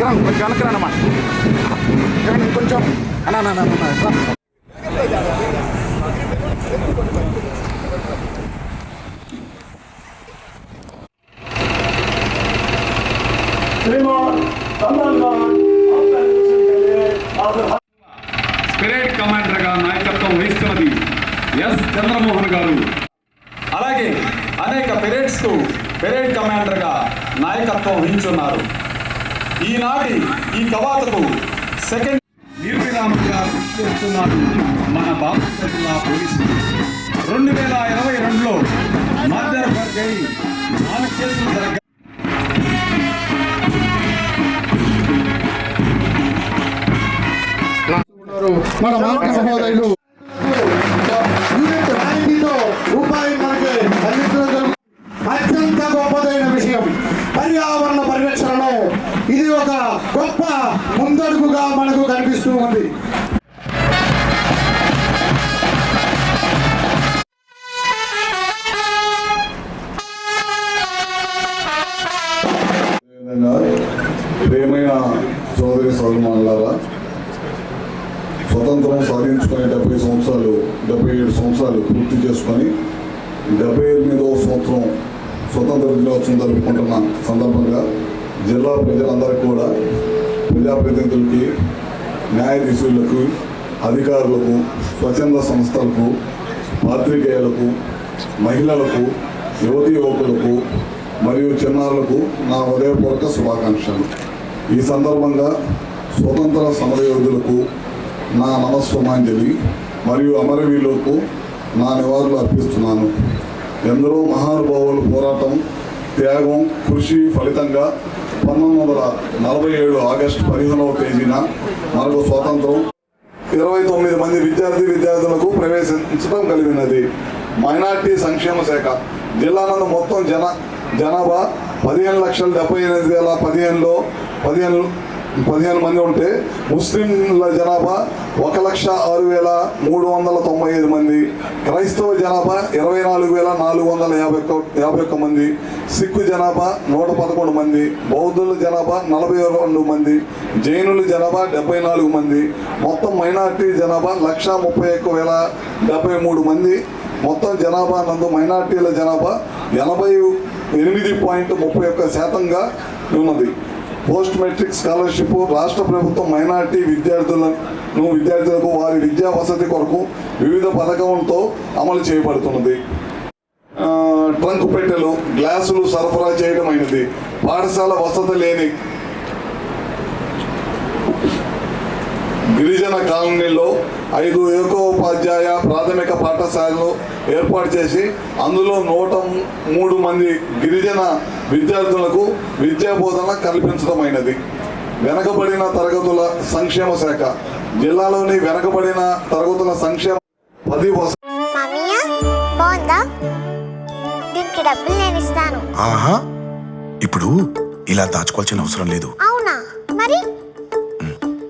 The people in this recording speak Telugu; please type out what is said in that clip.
కిరణ్ కొంచెం వెనక్కి రానమ్మా ఇంకొంచెం. అన్నా కమాండర్గా నాయకత్వం వహిస్తున్నది ఎస్. చంద్రమోహన్ గారు. అలాగే అనేక పెరేడ్స్కు పెరేడ్ కమాండర్గా నాయకత్వం వహించున్నారు. ఈనాటి ఈ కవాతకు సెకండ్ నిర్విరామంగా కృషి చేస్తున్నారు మన బాపట్ల జిల్లా పోలీసులు. రెండు వేల ఇరవై రెండులో మర్డర్ నాలుగు కేసులు జరగ మన మాట సహోదరులు రూపాయి మనకి అత్యంత గొప్పదైన విషయం పర్యావరణ ఇది ఒక గొప్ప ముందడుగుగా మనకు కనిపిస్తూ ఉంది. ప్రేమైన సోదరి సోదరులారా స్వతంత్రం సాధించుకునే డెబ్బై సంవత్సరాలు డెబ్బై ఏడు సంవత్సరాలు పూర్తి చేసుకొని డెబ్బై ఎనిమిదవ సంవత్సరం స్వతంత్ర దినోత్సవం జరుపుకుంటున్న సందర్భంగా జిల్లా ప్రజలందరికీ కూడా ప్రజాప్రతినిధులకి న్యాయాధీశులకు అధికారులకు స్వచ్ఛంద సంస్థలకు పాత్రికేయులకు మహిళలకు యువతీ యువకులకు మరియు చిన్నారులకు నా హృదయపూర్వక శుభాకాంక్షలు. ఈ సందర్భంగా స్వతంత్ర సమరయోధులకు నా నమస్సుమాంజలి మరియు అమరవీరులకు నా నివాళులు అర్పిస్తున్నాను. ఎందరో మహానుభావుల పోరాటం త్యాగం కృషి ఫలితంగా పంతొమ్మిది వందల నలభై ఏడు ఆగస్టు పదిహేనవ తేదీన మనకు స్వాతంత్రం. ఇరవై తొమ్మిది మంది విద్యార్థి విద్యార్థులకు ప్రవేశించడం కలిగినది. మైనార్టీ సంక్షేమ శాఖ. జిల్లానందు మొత్తం జన జనాభా పదిహేను లక్షల డెబ్బై ఎనిమిది వేల పదిహేనులో పదిహేను పదిహేను మంది ఉంటే ముస్లింల జనాభా ఒక లక్ష ఆరు వేల మూడు వందల తొంభై ఐదు మంది క్రైస్తవ జనాభా ఇరవై నాలుగు వేల నాలుగు వందల యాభై ఒక్క యాభై ఒక్క మంది సిక్కు జనాభా నూట పదకొండు మంది బౌద్ధుల జనాభా నలభై రెండు మంది జైనుల జనాభా డెబ్బై నాలుగు మంది మొత్తం మైనార్టీ జనాభా లక్ష ముప్పై ఒక్క వేల డెబ్బై మూడు మంది మొత్తం జనాభా నందు మైనార్టీల జనాభా ఎనభై ఎనిమిది పాయింట్ ముప్పై ఒక్క శాతంగా ఉన్నది. పోస్ట్ మెట్రిక్ స్కాలర్షిప్ రాష్ట్ర ప్రభుత్వం మైనార్టీ విద్యార్థులను విద్యార్థులకు వారి విద్యా వసతి కొరకు వివిధ పథకములతో అమలు చేయబడుతున్నది. ట్రంక్ పెట్టెలు గ్లాసులు సరఫరా చేయడం అయినది. పాఠశాల వసతి లేని గిరిజన కాలనీలో ఐదు ఏకోపాధ్యాయ ప్రాథమిక పాఠశాలలు ఏర్పాటు చేసి అందులో నూట మూడు మంది గిరిజన విద్యార్థులకు విద్యా బోధన కల్పించడమైనది. వెనకబడిన తరగతుల సంక్షేమ శాఖ. జిల్లాలోని వెనకబడిన తరగతుల సంక్షేమ పది వస ఆహా! ఇప్పుడు ఇలా దాచుకోవాల్సిన అవసరం లేదు.